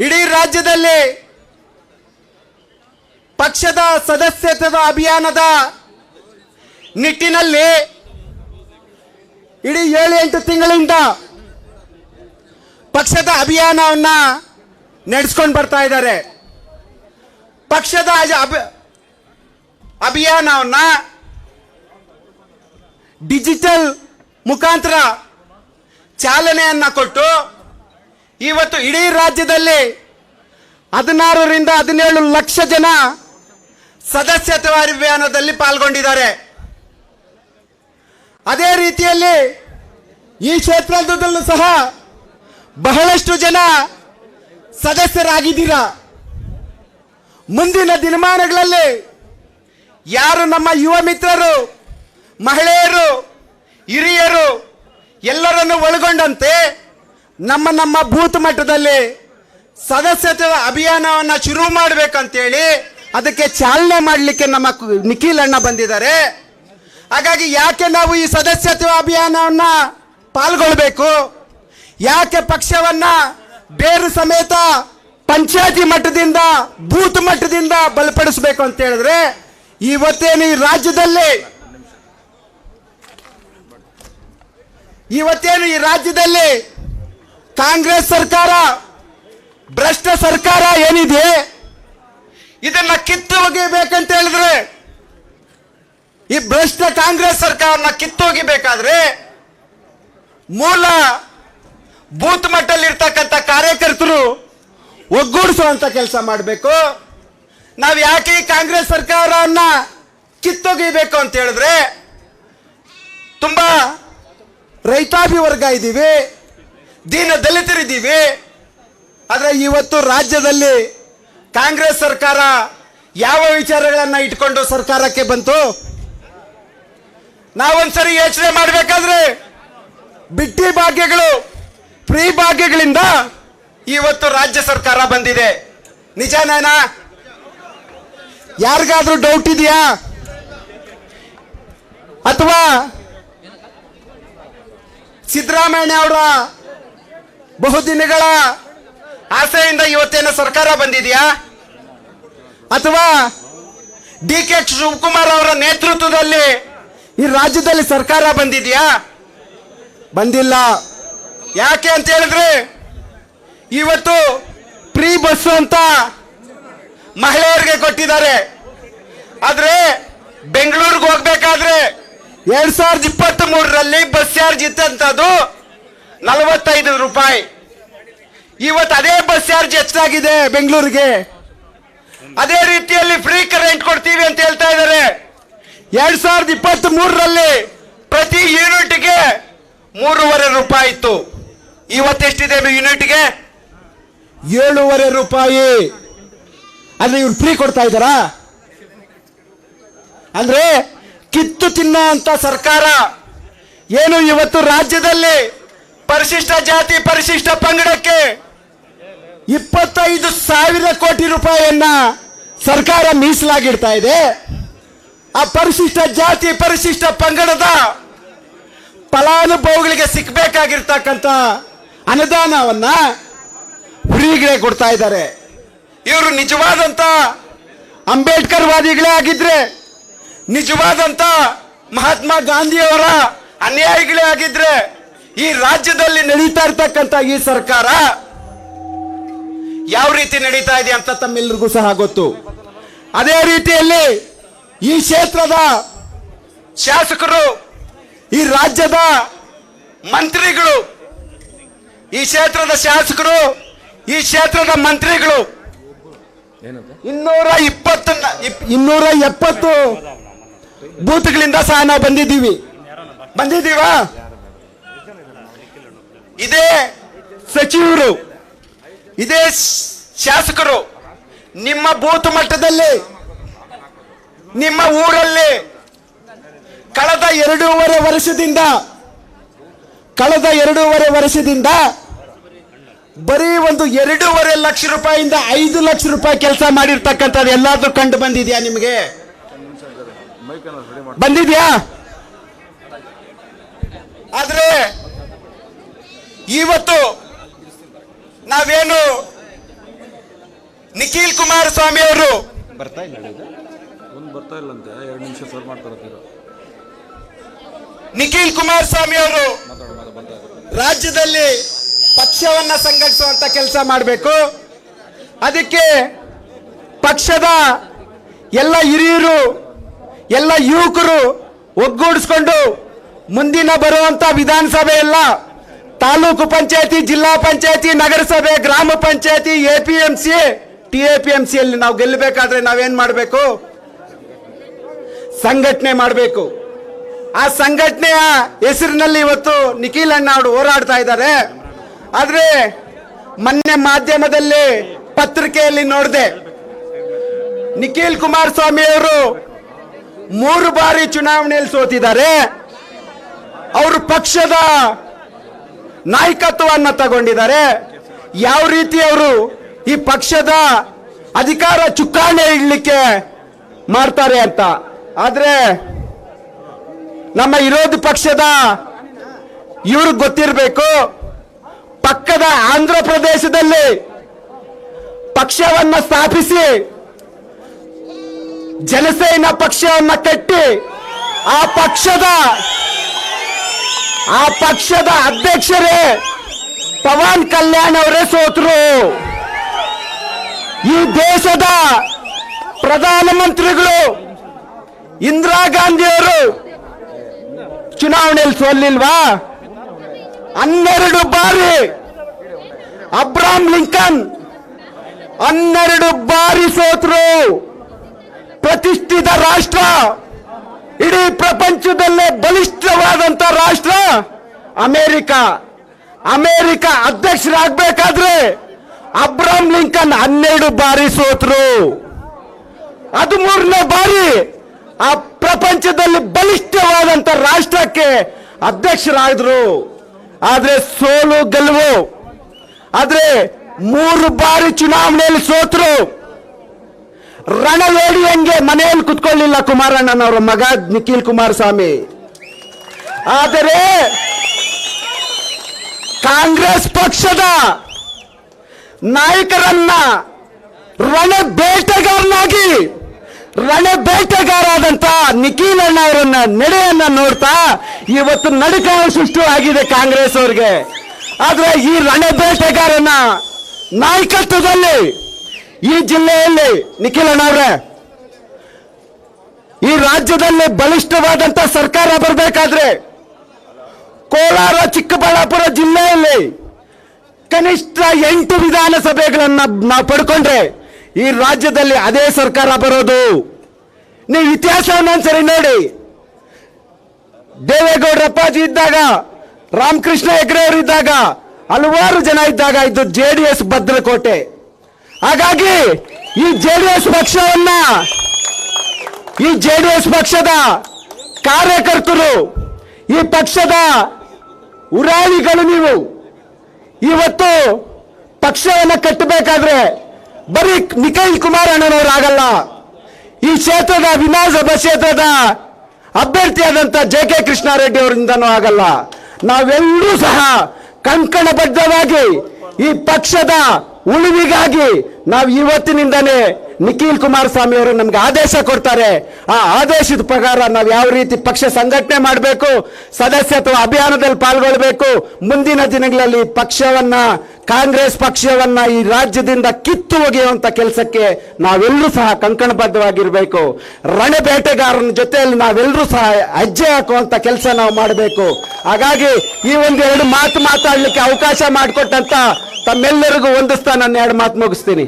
ಇಡೀ ರಾಜ್ಯದಲ್ಲಿ ಪಕ್ಷದ ಸದಸ್ಯತ್ವದ ಅಭಿಯಾನದ ನಿಟ್ಟಿನಲ್ಲಿ ಇಡೀ ಏಳು ಎಂಟು ತಿಂಗಳಿಂದ ಪಕ್ಷದ ಅಭಿಯಾನವನ್ನ ನಡೆಸ್ಕೊಂಡು ಬರ್ತಾ ಇದ್ದಾರೆ. ಪಕ್ಷದ ಅಭಿಯಾನವನ್ನ ಡಿಜಿಟಲ್ ಮುಖಾಂತರ ಚಾಲನೆಯನ್ನ ಕೊಟ್ಟು ಇವತ್ತು ಇಡೀ ರಾಜ್ಯದಲ್ಲಿ ಹದಿನಾರರಿಂದ ಹದಿನೇಳು ಲಕ್ಷ ಜನ ಸದಸ್ಯತ್ವ ಅಭಿಯಾನದಲ್ಲಿ ಪಾಲ್ಗೊಂಡಿದ್ದಾರೆ. ಅದೇ ರೀತಿಯಲ್ಲಿ ಈ ಕ್ಷೇತ್ರದಲ್ಲೂ ಸಹ ಬಹಳಷ್ಟು ಜನ ಸದಸ್ಯರಾಗಿದ್ದೀರ? ಮುಂದಿನ ದಿನಮಾನಗಳಲ್ಲಿ ಯಾರು ನಮ್ಮ ಯುವ ಮಿತ್ರರು, ಮಹಿಳೆಯರು, ಹಿರಿಯರು ಎಲ್ಲರನ್ನು ಒಳಗೊಂಡಂತೆ ನಮ್ಮ ನಮ್ಮ ಬೂತ್ ಮಟ್ಟದಲ್ಲಿ ಸದಸ್ಯತ್ವ ಅಭಿಯಾನವನ್ನು ಶುರು ಮಾಡಬೇಕಂತೇಳಿ ಅದಕ್ಕೆ ಚಾಲನೆ ಮಾಡಲಿಕ್ಕೆ ನಮ್ಮ ನಿಖಿಲ್ ಅಣ್ಣ ಬಂದಿದ್ದಾರೆ. ಹಾಗಾಗಿ ಯಾಕೆ ನಾವು ಈ ಸದಸ್ಯತ್ವ ಅಭಿಯಾನವನ್ನ ಪಾಲ್ಗೊಳ್ಬೇಕು? ಯಾಕೆ ಪಕ್ಷವನ್ನ ಬೇರು ಸಮೇತ ಪಂಚಾಯತಿ ಮಟ್ಟದಿಂದ, ಬೂತ್ ಮಟ್ಟದಿಂದ ಬಲಪಡಿಸಬೇಕು ಅಂತ ಹೇಳಿದ್ರೆ ಇವತ್ತೇನು ಈ ರಾಜ್ಯದಲ್ಲಿ ಇವತ್ತೇನು ಈ ರಾಜ್ಯದಲ್ಲಿ ಕಾಂಗ್ರೆಸ್ ಸರ್ಕಾರ, ಭ್ರಷ್ಟ ಸರ್ಕಾರ ಏನಿದೆ? ಇದನ್ನ ಕಿತ್ತು ಒಗಿಬೇಕಂತ ಹೇಳಿದ್ರೆ, ಈ ಭ್ರಷ್ಟ ಕಾಂಗ್ರೆಸ್ ಸರ್ಕಾರನ ಕಿತ್ತು ಒಗಿಬೇಕಾದ್ರೆ ಮೂಲ ಬೂತ್ ಮಟ್ಟಲ್ಲಿ ಇರ್ತಕ್ಕಂಥ ಕಾರ್ಯಕರ್ತರು ಒಗ್ಗೂಡಿಸುವಂತ ಕೆಲಸ ಮಾಡಬೇಕು. ನಾವು ಯಾಕೆ ಈ ಕಾಂಗ್ರೆಸ್ ಸರ್ಕಾರವನ್ನ ಕಿತ್ತೊಗಿಬೇಕು ಅಂತ ಹೇಳಿದ್ರೆ, ತುಂಬಾ ರೈತಾಪಿ ವರ್ಗ ಇದ್ದೀವಿ. ದೀನ ದಲಿತರಿದ್ದೀವಿ. ಆದರೆ ಇವತ್ತು ರಾಜ್ಯದಲ್ಲಿ ಕಾಂಗ್ರೆಸ್ ಸರ್ಕಾರ ಯಾವ ವಿಚಾರಗಳನ್ನು ಇಟ್ಕೊಂಡು ಸರ್ಕಾರಕ್ಕೆ ಬಂತು? ನಾವೊಂದ್ಸರಿ ಯೋಚನೆ ಮಾಡಬೇಕಾದ್ರೆ ಬಿಟ್ಟಿ ಭಾಗ್ಯಗಳು, ಫ್ರೀ ಭಾಗ್ಯಗಳಿಂದ ಇವತ್ತು ರಾಜ್ಯ ಸರ್ಕಾರ ಬಂದಿದೆ. ನಿಜನೇನಾ ಯಾರಿಗಾದ್ರೂ ಡೌಟ್ ಇದೆಯಾ? ಅಥವಾ ಸಿದ್ದರಾಮಯ್ಯ ಅವರ ಬಹುದಿನಗಳ ಆಸೆಯಿಂದ ಇವತ್ತೇನು ಸರ್ಕಾರ ಬಂದಿದೆಯಾ? ಅಥವಾ ಡಿ ಕೆ ಶಿವಕುಮಾರ್ ಅವರ ನೇತೃತ್ವದಲ್ಲಿ ಈ ರಾಜ್ಯದಲ್ಲಿ ಸರ್ಕಾರ ಬಂದಿದೆಯಾ? ಬಂದಿಲ್ಲ. ಯಾಕೆ ಅಂತ ಹೇಳಿದ್ರೆ ಇವತ್ತು ಫ್ರೀ ಬಸ್ ಅಂತ ಮಹಿಳೆಯರಿಗೆ ಕೊಟ್ಟಿದ್ದಾರೆ. ಆದ್ರೆ ಬೆಂಗಳೂರಿಗೆ ಹೋಗ್ಬೇಕಾದ್ರೆ ಎರಡ್ ಸಾವಿರದ ಇಪ್ಪತ್ತ್ ಮೂರರಲ್ಲಿ ಬಸ್ ಚಾರ್ಜ್ ಇತ್ತಂತದ್ದು ನಲವತ್ತೈದು ರೂಪಾಯಿ. ಇವತ್ತು ಅದೇ ಬಸ್ ಚಾರ್ಜ್ ಹೆಚ್ಚಾಗಿದೆ ಬೆಂಗಳೂರಿಗೆ. ಅದೇ ರೀತಿಯಲ್ಲಿ ಫ್ರೀ ಕರೆಂಟ್ ಕೊಡ್ತೀವಿ ಅಂತ ಹೇಳ್ತಾ ಇದ್ದಾರೆ. ಎರಡ್ ಸಾವಿರದ ಇಪ್ಪತ್ತ್ ಮೂರರಲ್ಲಿ ಪ್ರತಿ ಯೂನಿಟ್ಗೆ ಮೂರುವರೆ ರೂಪಾಯಿ ಇತ್ತು. ಇವತ್ತೆಷ್ಟಿದೆ ಯೂನಿಟ್ಗೆ ಏಳೂವರೆ ರೂಪಾಯಿ. ಅಂದ್ರೆ ಇವ್ರು ಫ್ರೀ ಕೊಡ್ತಾ ಇದ್ದಾರಾ? ಅಂದ್ರೆ ಕಿತ್ತು ತಿನ್ನ ಅಂತ ಸರ್ಕಾರ ಏನು ಇವತ್ತು ರಾಜ್ಯದಲ್ಲಿ ಪರಿಶಿಷ್ಟ ಜಾತಿ, ಪರಿಶಿಷ್ಟ ಪಂಗಡಕ್ಕೆ ಇಪ್ಪತ್ತೈದು ಸಾವಿರ ಕೋಟಿ ರೂಪಾಯಿಯನ್ನ ಸರ್ಕಾರ ಮೀಸಲಾಗಿಡ್ತಾ ಇದೆ. ಆ ಪರಿಶಿಷ್ಟ ಜಾತಿ, ಪರಿಶಿಷ್ಟ ಪಂಗಡದ ಫಲಾನುಭವಿಗಳಿಗೆ ಸಿಕ್ಕಬೇಕಾಗಿರ್ತಕ್ಕಂಥ ಅನುದಾನವನ್ನ ಫ್ರೀಗೆ ಕೊಡ್ತಾ ಇದ್ದಾರೆ. ಇವರು ನಿಜವಾದಂತ ಅಂಬೇಡ್ಕರ್ ವಾದಿಗಳೇ ಆಗಿದ್ರೆ, ನಿಜವಾದಂತ ಮಹಾತ್ಮ ಗಾಂಧಿಯವರ ಅನ್ಯಾಯಿಗಳೇ ಆಗಿದ್ರೆ ಈ ರಾಜ್ಯದಲ್ಲಿ ನಡೀತಾ ಇರ್ತಕ್ಕಂಥ ಈ ಸರ್ಕಾರ ಯಾವ ರೀತಿ ನಡೀತಾ ಇದೆ ಅಂತ ತಮ್ಮೆಲ್ಲರಿಗೂ ಸಹ ಗೊತ್ತು. ಅದೇ ರೀತಿಯಲ್ಲಿ ಈ ಕ್ಷೇತ್ರದ ಶಾಸಕರು, ಈ ರಾಜ್ಯದ ಮಂತ್ರಿಗಳು, ಈ ಕ್ಷೇತ್ರದ ಶಾಸಕರು, ಈ ಕ್ಷೇತ್ರದ ಮಂತ್ರಿಗಳು ಇನ್ನೂರ ಇಪ್ಪತ್ತು ಇನ್ನೂರ ಎಪ್ಪತ್ತು ಬೂತ್ಗಳಿಂದ ಸಹ ನಾವು ಬಂದಿದ್ದೀವಿ. ಬಂದಿದ್ದೀವಾ? ಇದೇ ಸಚಿವರು, ಇದೇ ಶಾಸಕರು, ನಿಮ್ಮ ಬೂತ್ ಮಟ್ಟದಲ್ಲಿ, ನಿಮ್ಮ ಊರಲ್ಲಿ ಕಳೆದ ಎರಡೂವರೆ ವರ್ಷದಿಂದ, ಕಳೆದ ಎರಡೂವರೆ ವರ್ಷದಿಂದ ಬರೀ ಒಂದು ಎರಡೂವರೆ ಲಕ್ಷ ರೂಪಾಯಿಂದ ಐದು ಲಕ್ಷ ರೂಪಾಯಿ ಕೆಲಸ ಮಾಡಿರ್ತಕ್ಕಂಥದ್ದು ಎಲ್ಲಾದ್ರೂ ಕಂಡು ಬಂದಿದ್ಯಾ ನಿಮಗೆ? ಬಂದಿದ್ಯಾ? ಆದ್ರೆ ಇವತ್ತು ನಾವೇನು ನಿಖಿಲ್ ಕುಮಾರಸ್ವಾಮಿ ಅವರು ಬರ್ತಾ ಇಲ್ಲ ಒಂದು ಬರ್ತಾ ಇಲ್ಲಂತೆ. ಎರಡು ನಿಮಿಷ ಸರ್ ಮಾಡ್ತಾರೆ ನಿಖಿಲ್ ಕುಮಾರಸ್ವಾಮಿ ಅವರು ರಾಜ್ಯದಲ್ಲಿ ಪಕ್ಷವನ್ನ ಸಂಘಟಿಸುವಂತ ಕೆಲಸ ಮಾಡಬೇಕು. ಅದಕ್ಕೆ ಪಕ್ಷದ ಎಲ್ಲ ಹಿರಿಯರು ಎಲ್ಲ ಯುವಕರು ಒಗ್ಗೂಡಿಸ್ಕೊಂಡು ಮುಂದಿನ ಬರುವಂತ ವಿಧಾನಸಭೆ ಎಲ್ಲ ತಾಲೂಕು ಪಂಚಾಯತಿ, ಜಿಲ್ಲಾ ಪಂಚಾಯತಿ, ನಗರಸಭೆ, ಗ್ರಾಮ ಪಂಚಾಯತಿ A P M C T A P M ಸಿಯಲ್ಲಿ ನಾವು ಗೆಲ್ಲಬೇಕಾದ್ರೆ ನಾವೇನ್ ಮಾಡಬೇಕು? ಸಂಘಟನೆ ಮಾಡಬೇಕು. ಆ ಸಂಘಟನೆಯ ಹೆಸರಿನಲ್ಲಿ ಇವತ್ತು ನಿಖಿಲ್ ಅಣ್ಣ ಅವರು ಹೋರಾಡ್ತಾ ಇದ್ದಾರೆ. ಆದ್ರೆ ಮೊನ್ನೆ ಮಾಧ್ಯಮದಲ್ಲಿ ಪತ್ರಿಕೆಯಲ್ಲಿ ನೋಡಿದೆ, ನಿಖಿಲ್ ಕುಮಾರಸ್ವಾಮಿ ಅವರು ಮೂರು ಬಾರಿ ಚುನಾವಣೆಯಲ್ಲಿ ಸೋತಿದ್ದಾರೆ. ಅವರು ಪಕ್ಷದ ನಾಯಕತ್ವವನ್ನ ತಗೊಂಡಿದ್ದಾರೆ. ಯಾವ ರೀತಿ ಅವರು ಈ ಪಕ್ಷದ ಅಧಿಕಾರ ಚುಕ್ಕಾಣೆ ಇಡಲಿಕ್ಕೆ ಮಾಡ್ತಾರೆ ಅಂತ. ಆದರೆ ನಮ್ಮ ವಿರೋಧ ಪಕ್ಷದ ಇವ್ರಿಗೆ ಗೊತ್ತಿರಬೇಕು, ಪಕ್ಕದ ಆಂಧ್ರ ಪ್ರದೇಶದಲ್ಲಿ ಪಕ್ಷವನ್ನು ಸ್ಥಾಪಿಸಿ, ಜನಸೇನಾ ಪಕ್ಷವನ್ನು ಕಟ್ಟಿ, ಆ ಪಕ್ಷದ ಆ ಪಕ್ಷದ ಅಧ್ಯಕ್ಷರೇ ಪವನ್ ಕಲ್ಯಾಣ್ ಅವರೇ ಸೋತರು. ಈ ದೇಶದ ಪ್ರಧಾನಮಂತ್ರಿಗಳು ಇಂದಿರಾ ಗಾಂಧಿಯವರು ಚುನಾವಣೆಯಲ್ಲಿ ಸೋಲಿಲ್ವಾ? ಹನ್ನೆರಡು ಬಾರಿ ಅಬ್ರಾಮ್ ಲಿಂಕನ್ ಹನ್ನೆರಡು ಬಾರಿ ಸೋತರು. ಪ್ರತಿಷ್ಠಿತ ರಾಷ್ಟ್ರ ಇಡೀ ಪ್ರಪಂಚದಲ್ಲೇ ಬಲಿಷ್ಠವಾದಂತ ರಾಷ್ಟ್ರ ಅಮೆರಿಕ. ಅಮೆರಿಕ ಅಧ್ಯಕ್ಷರಾಗಬೇಕಾದ್ರೆ ಅಬ್ರಾಮ್ ಲಿಂಕನ್ ಹನ್ನೆರಡು ಬಾರಿ ಸೋತರು. ಅದು ಮೂರನೇ ಬಾರಿ ಆ ಪ್ರಪಂಚದಲ್ಲಿ ಬಲಿಷ್ಠವಾದಂತ ರಾಷ್ಟ್ರಕ್ಕೆ ಅಧ್ಯಕ್ಷರಾದ್ರು. ಆದ್ರೆ ಸೋಲು ಗೆಲುವು. ಆದ್ರೆ ಮೂರು ಬಾರಿ ಚುನಾವಣೆಯಲ್ಲಿ ಸೋತರು. ರಣವೇಡಿಯಂಗೆ ಮನೆಯಲ್ಲಿ ಕುತ್ಕೊಳ್ಳಿಲ್ಲ ಕುಮಾರಣ್ಣನವರ ಮಗ ನಿಖಿಲ್ ಕುಮಾರಸ್ವಾಮಿ. ಆದರೆ ಕಾಂಗ್ರೆಸ್ ಪಕ್ಷದ ನಾಯಕರನ್ನ ರಣ ಬೇಟೆಗಾರನಾಗಿ, ರಣ ಬೇಟೆಗಾರಾದಂತ ನಿಖಿಲ್ ಅಣ್ಣ ಅವರನ್ನ ನಡೆಯನ್ನ ನೋಡ್ತಾ ಇವತ್ತು ನಡುಕ ಸೃಷ್ಟಿ ಆಗಿದೆ ಕಾಂಗ್ರೆಸ್ ಅವ್ರಿಗೆ. ಆದ್ರೆ ಈ ರಣ ಬೇಟೆಗಾರನ ನಾಯಕತ್ವದಲ್ಲಿ ಈ ಜಿಲ್ಲೆಯಲ್ಲಿ ನಿಖಿಲ್ ಅಣ್ಣ ಅವ್ರೆ, ಈ ರಾಜ್ಯದಲ್ಲಿ ಬಲಿಷ್ಠವಾದಂತ ಸರ್ಕಾರ ಬರಬೇಕಾದ್ರೆ ಕೋಲಾರ, ಚಿಕ್ಕಬಳ್ಳಾಪುರ ಜಿಲ್ಲೆಯಲ್ಲಿ ಕನಿಷ್ಠ ಎಂಟು ವಿಧಾನಸಭೆಗಳನ್ನ ನಾವು ಪಡ್ಕೊಂಡ್ರೆ ಈ ರಾಜ್ಯದಲ್ಲಿ ಅದೇ ಸರ್ಕಾರ ಬರೋದು. ನೀವು ಇತಿಹಾಸವನ್ನು ಒಂದ್ಸರಿ ನೋಡಿ. ದೇವೇಗೌಡರ ಅಪ್ಪಾಜಿ ಇದ್ದಾಗ, ರಾಮಕೃಷ್ಣ ಹೆಗ್ಡೆ ಅವರು ಇದ್ದಾಗ, ಹಲವಾರು ಜನ ಇದ್ದಾಗ ಇದು ಜೆ ಡಿ ಎಸ್ ಭದ್ರಕೋಟೆ. ಹಾಗಾಗಿ ಈ ಜೆ ಡಿ ಎಸ್ ಪಕ್ಷವನ್ನ, ಈ ಜೆ ಡಿ ಎಸ್ ಪಕ್ಷದ ಕಾರ್ಯಕರ್ತರು, ಈ ಪಕ್ಷದ ಉರಾಳಿಗಳು ನೀವು. ಇವತ್ತು ಪಕ್ಷವನ್ನು ಕಟ್ಟಬೇಕಾದ್ರೆ ಬರೀ ನಿಖಿಲ್ ಕುಮಾರ್ ಅಣ್ಣನವರಾಗಲ್ಲ ಈ ಕ್ಷೇತ್ರದ ವಿಧಾನಸಭಾ ಕ್ಷೇತ್ರದ ಅಭ್ಯರ್ಥಿಯಾದಂಥ ಜೆ ಕೆ ಕೃಷ್ಣಾರೆಡ್ಡಿ ಅವರಿಂದನೂ ಆಗಲ್ಲ. ನಾವೆಲ್ಲರೂ ಸಹ ಕಂಕಣಬದ್ಧವಾಗಿ ಈ ಪಕ್ಷದ ಉಳಿವಿಗಾಗಿ ನಾವು ಇವತ್ತಿನಿಂದನೇ ನಿಖಿಲ್ ಕುಮಾರಸ್ವಾಮಿ ಅವರು ನಮ್ಗೆ ಆದೇಶ ಕೊಡ್ತಾರೆ. ಆ ಆದೇಶದ ಪ್ರಕಾರ ನಾವು ಯಾವ ರೀತಿ ಪಕ್ಷ ಸಂಘಟನೆ ಮಾಡಬೇಕು ಸದಸ್ಯತ್ವ ಅಭಿಯಾನದಲ್ಲಿ ಪಾಲ್ಗೊಳ್ಬೇಕು, ಮುಂದಿನ ದಿನಗಳಲ್ಲಿ ಪಕ್ಷವನ್ನ, ಕಾಂಗ್ರೆಸ್ ಪಕ್ಷವನ್ನ ಈ ರಾಜ್ಯದಿಂದ ಕಿತ್ತು ಒಗೆಯುವಂತ ಕೆಲಸಕ್ಕೆ ನಾವೆಲ್ಲರೂ ಸಹ ಕಂಕಣಬದ್ಧವಾಗಿರ್ಬೇಕು. ರಣಬೇಟೆಗಾರನ ಜೊತೆಯಲ್ಲಿ ನಾವೆಲ್ಲರೂ ಸಹ ಹೆಜ್ಜೆ ಹಾಕುವಂತ ಕೆಲಸ ನಾವು ಮಾಡಬೇಕು. ಹಾಗಾಗಿ ಈ ಒಂದು ಎರಡು ಮಾತು ಮಾತಾಡ್ಲಿಕ್ಕೆ ಅವಕಾಶ ಮಾಡಿಕೊಟ್ಟಂತ ತಮ್ಮೆಲ್ಲರಿಗೂ ಒಂದು ಸ್ಥಾನ ಎರಡು ಮಾತು ಮುಗಿಸ್ತೀನಿ.